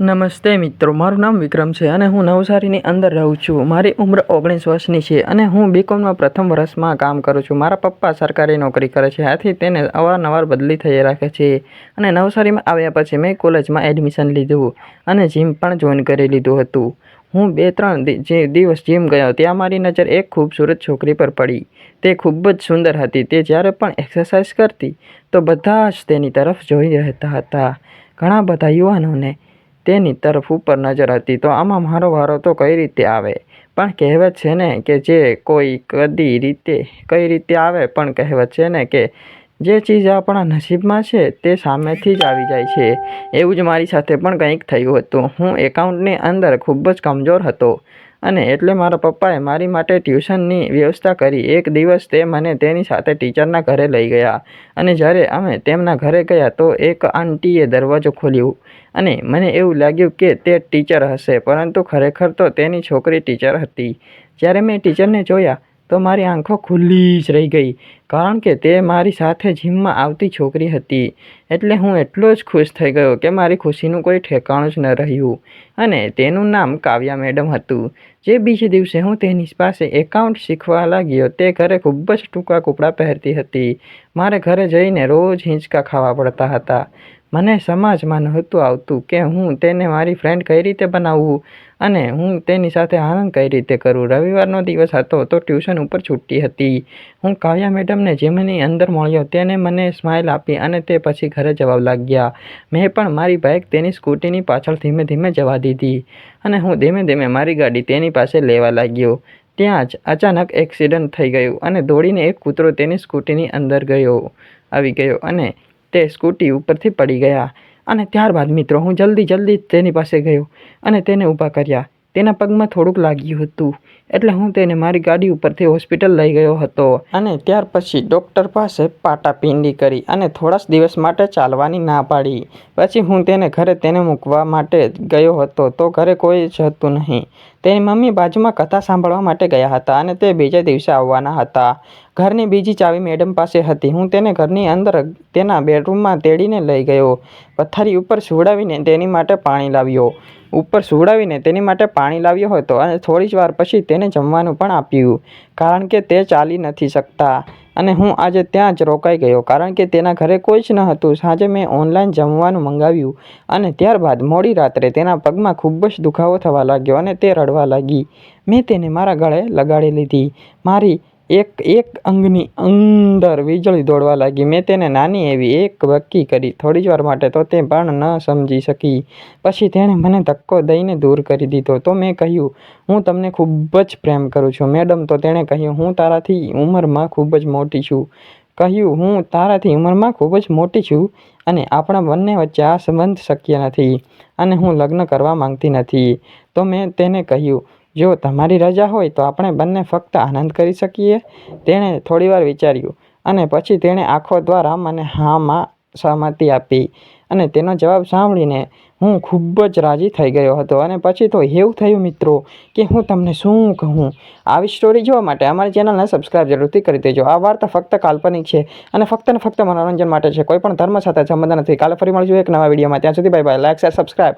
નમસ્તે મિત્રો, મારું નામ વિક્રમ છે અને હું નવસારીની અંદર રહું છું. મારી ઉંમર ઓગણીસ વર્ષની છે અને હું બીકોમમાં પ્રથમ વર્ષમાં કામ કરું છું. મારા પપ્પા સરકારી નોકરી કરે છે. આથી તેને અવારનવાર બદલી થઈ રાખે છે અને નવસારીમાં આવ્યા પછી મેં કોલેજમાં એડમિશન લીધું અને જીમ પણ જોઈન કરી લીધું હતું. હું બે ત્રણ દિવસ જીમ ગયો ત્યાં મારી નજર એક ખૂબસૂરત છોકરી પર પડી. તે ખૂબ જ સુંદર હતી. તે જ્યારે પણ એક્સરસાઇઝ કરતી તો બધા જ તેની તરફ જોઈ રહેતા હતા. ઘણા બધા યુવાનોને તેની તરફ ઉપર નજર હતી. તો આમાં મારો વારો તો કઈ રીતે આવે? પણ કહેવત છે ને કે જે કોઈ કદી રીતે, કઈ રીતે આવે, પણ કહેવત છે ને કે જે ચીજ આપણા નસીબમાં છે તે સામેથી જ આવી જાય છે. એવું જ મારી સાથે પણ કંઈક થયું હતું. હું એકાઉન્ટની અંદર ખૂબ જ કમજોર હતો. અને એટલે મારા પપ્પાએ મારી માટે ટ્યુશનની વ્યવસ્થા કરી. એક દિવસ તે મને તેની સાથે ટીચરના ઘરે લઈ ગયા અને જ્યારે અમે તેમના ઘરે ગયા તો એક આંટીએ દરવાજો ખોલ્યો અને મને એવું લાગ્યું કે તે ટીચર હશે, પરંતુ ખરેખર તો તેની છોકરી ટીચર હતી. જ્યારે મેં ટીચરને જોયા તો મારી આંખો ખુલ્લી જ રહી ગઈ, કારણ કે તે મારી સાથે જીમમાં આવતી છોકરી હતી. એટલે હું એટલો જ ખુશ થઈ ગયો કે મારી ખુશીનું કોઈ ઠેકાણું જ ન રહ્યું. અને તેનું નામ કાવ્યા મેડમ હતું. જે બીજે દિવસે હું તેની પાસે એકાઉન્ટ શીખવા લાગ્યો, તે ઘરે ખૂબ જ ટૂંકા કપડાં પહેરતી હતી. મારે ઘરે જઈને રોજ હિંચકા ખાવા પડતા હતા. મને સમાજમાં નહોતું આવતું કે હું તેને મારી ફ્રેન્ડ કઈ રીતે બનાવું અને હું તેની સાથે આનંદ કઈ રીતે કરું. રવિવારનો દિવસ હતો તો ટ્યુશન ઉપર છૂટી હતી. હું કાવ્યા મેડમને જેમની અંદર મળ્યો તેને મને સ્માઇલ આપી અને તે પછી ઘરે જવા લાગ્યા. મેં પણ મારી બાઇક તેની સ્કૂટીની પાછળ ધીમે ધીમે જવા દીધી અને હું ધીમે ધીમે મારી ગાડી તેની પાસે લેવા લાગ્યો. ત્યાં જ અચાનક એક્સિડન્ટ થઈ ગયું અને દોડીને એક કૂતરો તેની સ્કૂટીની અંદર ગયો, આવી ગયો અને તે સ્કૂટી ઉપરથી પડી ગયા અને ત્યારબાદ, મિત્રો, હું જલ્દી જલ્દી તેની પાસે ગયો અને તેને ઊભા કર્યા. તેના પગમાં થોડુંક લાગ્યું હતું, એટલે હું તેને મારી ગાડી ઉપરથી હોસ્પિટલ લઈ ગયો હતો. અને ત્યાર પછી ડૉક્ટર પાસે પાટાપિંડી કરી અને થોડા દિવસ માટે ચાલવાની ના પાડી. પછી હું તેને ઘરે તેને મૂકવા માટે ગયો હતો, તો ઘરે કોઈ જ હતું નહીં. તેની મમ્મી બાજુમાં કથા સાંભળવા માટે ગયા હતા અને તે બીજા દિવસે આવવાના હતા. ઘરની બીજી ચાવી મેડમ પાસે હતી. હું તેને ઘરની અંદર તેના બેડરૂમમાં તેડીને લઈ ગયો. પથારી ઉપર સુવડાવીને તેની માટે પાણી લાવ્યો. ઉપર સુવડાવીને તેની માટે પાણી લાવ્યો હતો અને થોડી જ વાર પછી તેને જમવાનું પણ આપ્યું. કારણ કે તે ચાલી નથી શકતા. અને હું આજે ત્યાં જ રોકાઈ ગયો, કારણ કે તેના ઘરે કોઈ જ ન હતું. સાંજે મેં ઓનલાઈન જમવાનું મંગાવ્યું અને ત્યારબાદ મોડી રાત્રે તેના પગમાં ખૂબ જ દુખાવો થવા લાગ્યો અને તે રડવા લાગી. મેં તેને મારા ગળે લગાડી લીધી. મારી એક એક અંગની અંદર વીજળી દોડવા લાગી. મેં તેને નાની એવી એક વક્કી કરી. થોડી જ વાર માટે તો તે પણ ન સમજી શકી. પછી તેણે મને ધક્કો દઈને દૂર કરી દીધો. તો મેં કહ્યું, હું તમને ખૂબ જ પ્રેમ કરું છું. મેડમ, તો તેણે કહ્યું, હું તારાથી ઉંમરમાં ખૂબ જ મોટી છું. કહ્યું, હું તારાથી ઉંમરમાં ખૂબ જ મોટી છું અને આપણા બંને વચ્ચે આ સંબંધ શક્ય નથી અને હું લગ્ન કરવા માંગતી નથી. તો મેં તેને કહ્યું જો તમારી રજા હોય તો આપણે બંને ફક્ત આનંદ કરી શકીએ, તેણે થોડીવાર વિચાર્યું અને પછી તેણે આંખો દ્વારા મને હામાં સહમતિ આપી અને તેનો જવાબ સાંભળીને હું ખૂબ જ રાજી થઈ ગયો હતો અને પછી તો એવું થયું મિત્રો કે હું તમને શું કહું? આવી સ્ટોરી જોવા માટે અમારી ચેનલને સબસ્ક્રાઇબ જરૂરથી કરી દેજો. આ વાર્તા ફક્ત કાલ્પનિક છે અને ફક્ત ને ફક્ત મનોરંજન માટે છે. કોઈ પણ ધર્મ સાથે સંબંધ નથી. કાલે ફરી મળીશું એક નવા વિડીયોમાં ત્યાં સુધી bye bye like share subscribe